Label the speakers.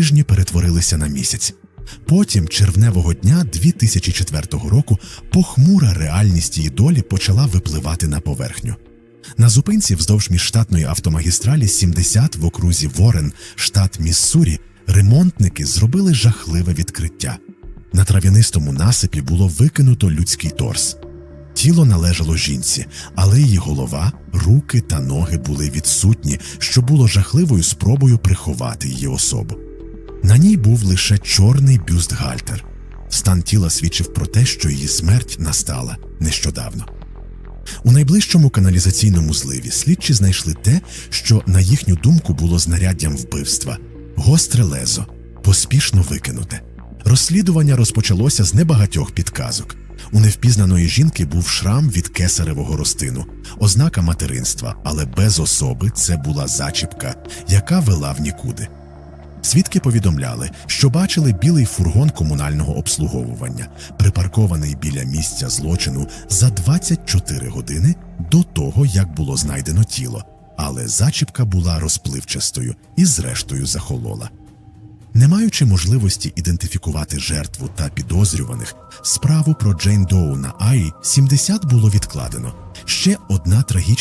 Speaker 1: тижні перетворилися на місяць. Потім, червневого дня 2004 року, похмура реальність її долі почала випливати на поверхню. На зупинці вздовж міжштатної автомагістралі 70 в окрузі Ворен, штат Міссурі, ремонтники зробили жахливе відкриття. На трав'янистому насипі було викинуто людський торс. Тіло належало жінці, але її голова, руки та ноги були відсутні, що було жахливою спробою приховати її особу. На ній був лише чорний бюстгальтер. Стан тіла свідчив про те, що її смерть настала нещодавно. У найближчому каналізаційному зливі слідчі знайшли те, що, на їхню думку, було знаряддям вбивства гостре лезо, поспішно викинуте. Розслідування розпочалося з небагатьох підказок. У невпізнаної жінки був шрам від кесаревого ростину, ознака материнства, але без особи це була зачіпка, яка вела в нікуди. Свідки повідомляли, що бачили білий фургон комунального обслуговування, припаркований біля місця злочину за 24 години до того, як було знайдено тіло, але зачіпка була розпливчастою і зрештою захолола. Не маючи можливості ідентифікувати жертву та підозрюваних, справу про Джейн Доу на Аї 70 було відкладено. Ще одна трагічна